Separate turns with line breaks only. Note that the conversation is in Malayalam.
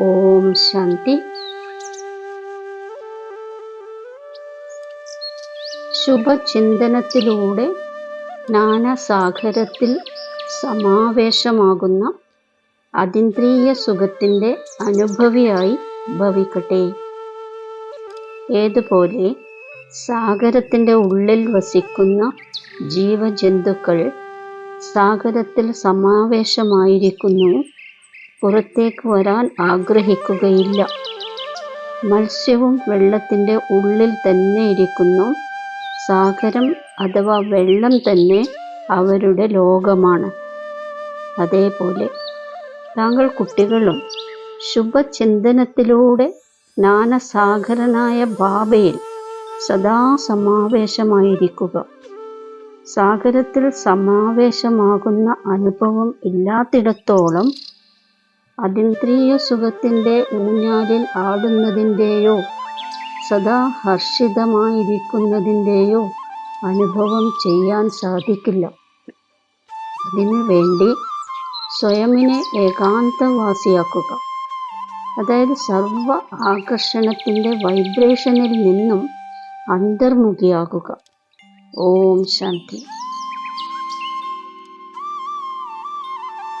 ഓം ശാന്തി. ശുഭചിന്തനത്തിലൂടെ ജ്ഞാനസാഗരത്തിൽ സമാവേശമാകുന്ന അതീന്ദ്രിയ സുഖത്തിന്റെ അനുഭവിയായി ഭവിക്കട്ടെ. ഏതുപോലെ സാഗരത്തിന്റെ ഉള്ളിൽ വസിക്കുന്ന ജീവജന്തുക്കൾ സാഗരത്തിൽ സമാവേശമായിരിക്കുന്നു. പുറത്തേക്ക് വരാൻ ആഗ്രഹിക്കുകയില്ല. മത്സ്യവും വെള്ളത്തിന്റെ ഉള്ളിൽ തന്നെ ഇരിക്കുന്നു. സാഗരം അഥവാ വെള്ളം തന്നെ അവരുടെ ലോകമാണ്. അതേപോലെ താങ്കൾ കുട്ടികളും ശുഭചിന്തനത്തിലൂടെ ജ്ഞാനസാഗരനായ ബാബയിൽ സദാ സമാവേശമായിരിക്കുക. സാഗരത്തിൽ സമാവേശമാകുന്ന അനുഭവം ഇല്ലാത്തിടത്തോളം അതീന്ദ്രിയ സുഖത്തിന്റെ ഊഞ്ഞാലിൽ ആടുന്നതിന്റെയോ സദാ ഹർഷിതമായിരിക്കുന്നതിന്റെയോ അനുഭവം ചെയ്യാൻ സാധിക്കില്ല. അതിനു വേണ്ടി സ്വയമിനെ ഏകാന്തവാസിയാക്കുക. അതായത് സർവ ആകർഷണത്തിന്റെ വൈബ്രേഷനിൽ നിന്നും അന്തർമുഖിയാകുക. ഓം ശാന്തി.